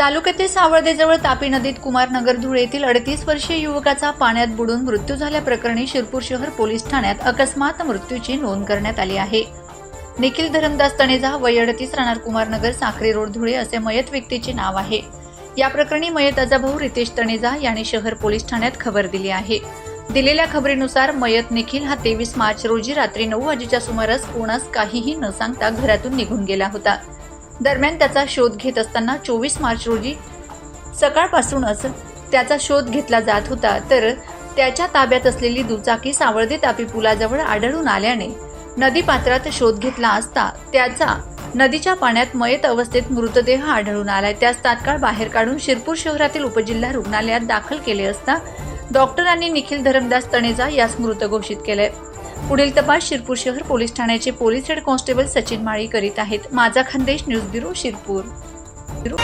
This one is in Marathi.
तालुक्यातील सावळदेजवळ तापी नदीत कुमारनगर धुळे येथील अडतीस वर्षीय युवकाचा पाण्यात बुडून मृत्यू झाल्याप्रकरणी शिरपूर शहर पोलीस ठाण्यात अकस्मात मृत्यूची नोंद करण्यात आली आहे. निखिल धरमदास तणेजा वय अडतीस राहणार कुमारनगर साखरे रोड धुळे असे मयत व्यक्तीचे नाव आहे. या प्रकरणी मयत अजाभाऊ रितेश तणेजा यांनी शहर पोलीस ठाण्यात खबर दिली आहे. दिलेल्या खबरीनुसार मयत निखिल हा तेवीस मार्च रोजी रात्री नऊ वाजेच्या सुमारास कोणास काहीही न सांगता घरातून निघून गेला होता. दरम्यान त्याचा शोध घेत असताना चोवीस मार्च रोजी सकाळपासूनच त्याचा शोध घेतला जात होता तर त्याच्या ताब्यात असलेली दुचाकी सावळदे तापी पुलाजवळ आढळून आल्याने नदी पात्रात शोध घेतला असता त्याचा नदीच्या पाण्यात मयत अवस्थेत मृतदेह आढळून आलाय. त्यास तात्काळ बाहेर काढून शिरपूर शहरातील उपजिल्हा रुग्णालयात दाखल केले असता डॉक्टरांनी निखिल धरमदास तणेजा यास मृत घोषित केले पुढील तपास शिरपूर शहर पोलीस ठाण्याचे police head constable Sachin Mali करीत आहेत. माझा Khandesh news bureau Shirpur. Bureau